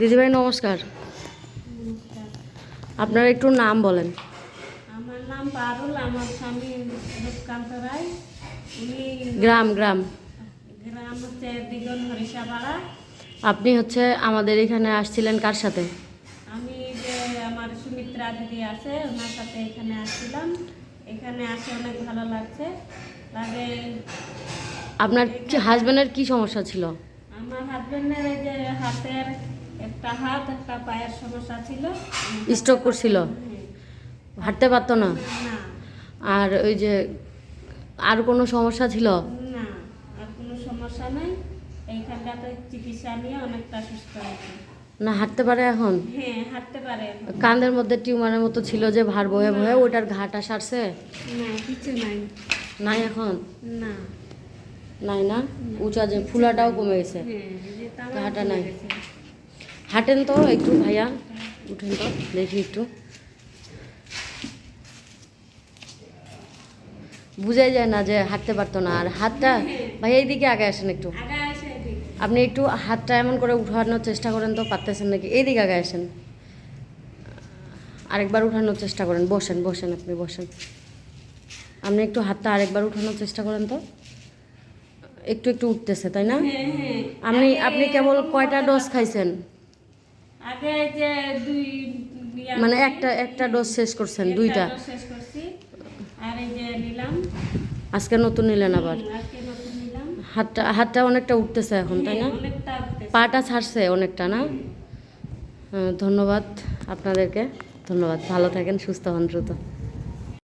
দিদিভাই নমস্কার। আপনার একটু নাম বলেন। আমার নাম পারুল আমার স্বামী রূপকান্ত রায়। উনি গ্রাম গ্রাম। গ্রাম হচ্ছে দিগন হরিষাপাড়া। আপনি হচ্ছে আমাদের এখানে আসছিলেন কার সাথে? আমি যে আমার সুমিত্রা দিদি আছে ওনার সাথে এখানে আসছিলাম। এখানে আসে অনেক ভালো লাগছে। লাগে আপনার হাজবেন্ডের কি সমস্যা ছিল? আমার হাজবেন্ডের এই যে হাতের একটা হাত একটা পায়ের সমস্যা ছিল। স্ট্রোক করছিল। হাঁটতে পারতো না? আর ওই যে আর কোনো সমস্যা ছিল? না আর কোনো সমস্যা নাই। এইখানটাতে চিকিৎসা নিয়ে অনেকটা সুস্থ আছে। না হাঁটতে পারে এখন? হ্যাঁ হাঁটতে পারে। কান্দের মধ্যে টিউমারের মতো ছিল যে ভার বয়ে বয়ে ওইটার ঘাটা সারছে? না কিছু নাই। নাই এখন? না। নাই না? উঁচা যে ফুলাটাও কমে গেছে। হ্যাঁ ঘাটা নাই। হাঁটেন তো একটু ভাইয়া উঠেন তো দেখি একটু। বুঝাই যায় না যে হাঁটতে পারতো না। আর হাতটা ভাইয়া এইদিকে আগে আসেন একটু। আপনি একটু হাতটা এমন করে উঠানোর চেষ্টা করেন তো পারতেছেন নাকি? এইদিকে আগে আসেন। আরেকবার উঠানোর চেষ্টা করেন। বসেন বসেন আপনি বসেন। আপনি একটু হাতটা আরেকবার উঠানোর চেষ্টা করেন তো। একটু একটু উঠতেছে তাই না? হ্যাঁ হ্যাঁ। আপনি আপনি কেবল কয়টা ডোজ খাইছেন? আগে যে দুই মানে একটা একটা ডোজ শেষ করছেন দুইটা। শেষ করছি। আর এই যে নিলাম। আজকে নতুন নিলেন আবার। হাতটা হাতটা অনেকটা উঠতেছে এখন তাই না? পাটা ছাড়ছে অনেকটা না? ধন্যবাদ আপনাদেরকে। ধন্যবাদ। ভালো থাকেন সুস্থ হন দ্রুত।